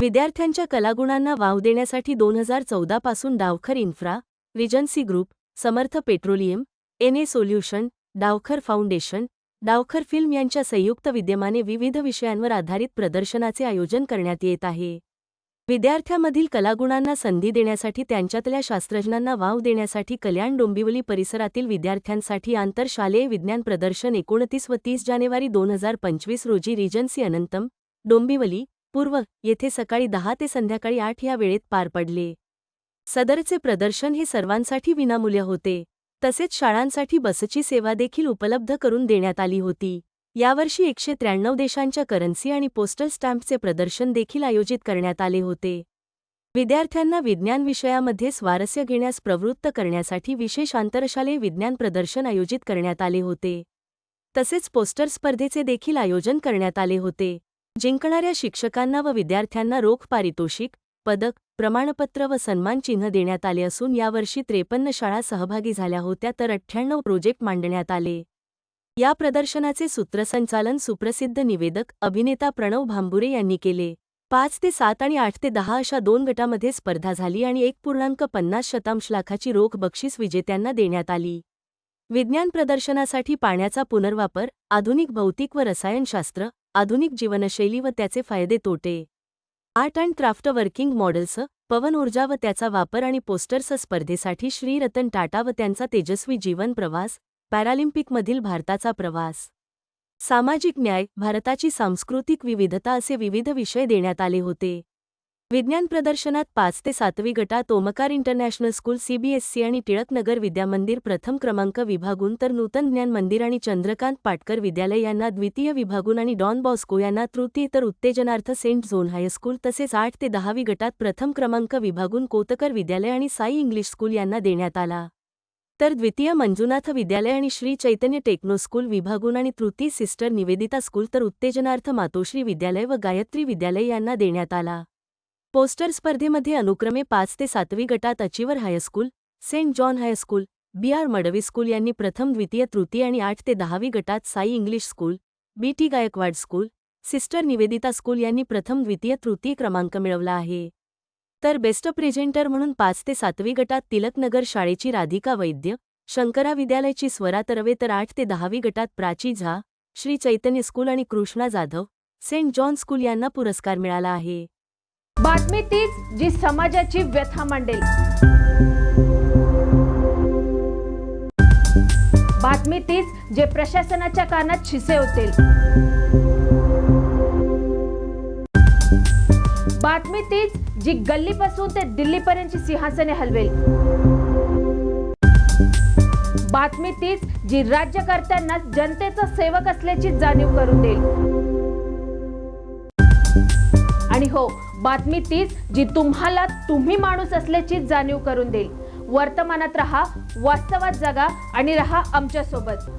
विद्यार्थ्यांच्या कलागुणांना वाव देण्यासाठी दोन हजार चौदा पासून Dawkhar infra regency group Samarth petroleum N A solution Dawkhar foundation Dawkhar film यांच्या संयुक्त विद्यमाने विविध विषयांवर आधारित प्रदर्शनाचे आयोजन करण्यात येत आहे. विद्यार्थ्यामधील कलागुणांना संधी देण्यासाठी त्यांच्यातल्या शास्त्रज्ञांना वाव देण्यासाठी कल्याण डोंबिवली परिसरातील विद्यार्थ्यांसाठी आंतरशालेय विज्ञान प्रदर्शन एकोणतीस व तीस जानेवारी दोन हजार पंचवीस रोजी रिजन्सी अनंतम डोंबिवली पूर्व येथे सकाळी दहा ते संध्याकाळी आठ या वेळेत पार पडले. सदरचे प्रदर्शन हे सर्वांसाठी विनामूल्य होते. तसेच शाळांसाठी बसची सेवा देखील उपलब्ध करून देण्यात आली होती. यावर्षी एकशे त्र्याण्णव देशांच्या करन्सी आणि पोस्टल स्टॅम्पचे प्रदर्शन देखील आयोजित करण्यात आले होते. विद्यार्थ्यांना विज्ञान विषयामध्ये स्वारस्य घेण्यास प्रवृत्त करण्यासाठी विशेष आंतरशालेय विज्ञान प्रदर्शन आयोजित करण्यात आले होते. तसेच पोस्टर स्पर्धेचे देखील आयोजन करण्यात आले होते. जिंकणाऱ्या शिक्षकांना व विद्यार्थ्यांना रोख पारितोषिक पदक प्रमाणपत्र व सन्मान चिन्ह देण्यात आले असून यावर्षी त्रेपन्न शाळा सहभागी झाल्या होत्या तर अठ्ठ्याण्णव प्रोजेक्ट मांडण्यात आले. या प्रदर्शनाचे सूत्रसंचालन सुप्रसिद्ध निवेदक अभिनेता प्रणव भांबुरे यांनी केले. पाच ते सात आणि आठ ते दहा अशा दोन गटामध्ये स्पर्धा झाली आणि एक पूर्णांक पन्नास शतांश लाखाची रोख बक्षीस विजेत्यांना देण्यात आली. विज्ञान प्रदर्शनासाठी पाण्याचा पुनर्वापर आधुनिक भौतिक व रसायनशास्त्र आधुनिक जीवनशैली व त्याचे फायदे तोटे. Art and craft working models पवन ऊर्जा व त्याचा वापर आणि पोस्टर्स स्पर्धेसाठी श्री रतन टाटा व त्यांचा तेजस्वी जीवन प्रवास पॅरालिम्पिकमधील भारताचा प्रवास. सामाजिक न्याय भारताची सांस्कृतिक विविधता असे विविध विषय देण्यात आले होते. विज्ञान प्रदर्शनात पाच ते सातवी गटात ओमकार इंटरनॅशनल स्कूल सीबीएससी आणि टिळकनगर विद्यामंदिर प्रथम क्रमांक विभागून तर नूतन ज्ञान मंदिर आणि चंद्रकांत पाटकर विद्यालय यांना द्वितीय विभागून आणि डॉन बॉस्को यांना तृतीय तर उत्तेजनार्थ सेंट झोन हायस्कूल तसेच आठ ते दहावी गटात प्रथम क्रमांक विभागून कोतकर विद्यालय आणि साई इंग्लिश स्कूल यांना देण्यात आला. तर द्वितीय मंजुनाथ विद्यालय आणि श्री चैतन्य टेक्नो स्कूल विभागून आणि तृतीय सिस्टर निवेदिता स्कूल तर उत्तेजनार्थ मातोश्री विद्यालय व गायत्री विद्यालय यांना देण्यात आला. पोस्टर स्पर्धेमध्ये अनुक्रमे पाच ते सातवी गटात achiever high school saint John high school B R Madvi school यांनी प्रथम द्वितीय तृतीय आणि आठ ते दहावी गटात Sai English school B T Gaikwad school sister Nivedita school यांनी प्रथम द्वितीय तृतीय क्रमांक मिळवला आहे. तर बेस्ट प्रेझेंटर म्हणून पाच ते सातवी गटात तिलकनगर शाळेची राधिका वैद्य शंकरा विद्यालयाची स्वरा तरवे तर आठ ते दहावी गटात प्राची झा श्री चैतन्य स्कूल आणि Krishna Jadhav saint John school यांना पुरस्कार मिळाला आहे. बातमी तीच जी समाजाची व्यथा मांडेल. बातमी तीच जे प्रशासनाच्या कानात शिसे होतील बातमी तीच जी गल्लीपासून ते दिल्लीपर्यंतची सिंहासने हलवेल. बातमी तीच जी राज्यकर्त्यांना जनतेचा सेवक असल्याची जाणीव करून देईल. बातमी तीच जी तुम्हाला तुम्ही माणूस असल्याची जाणीव करून देईल. वर्तमानात रहा वास्तवात जगा आणि रहा आमच्यासोबत.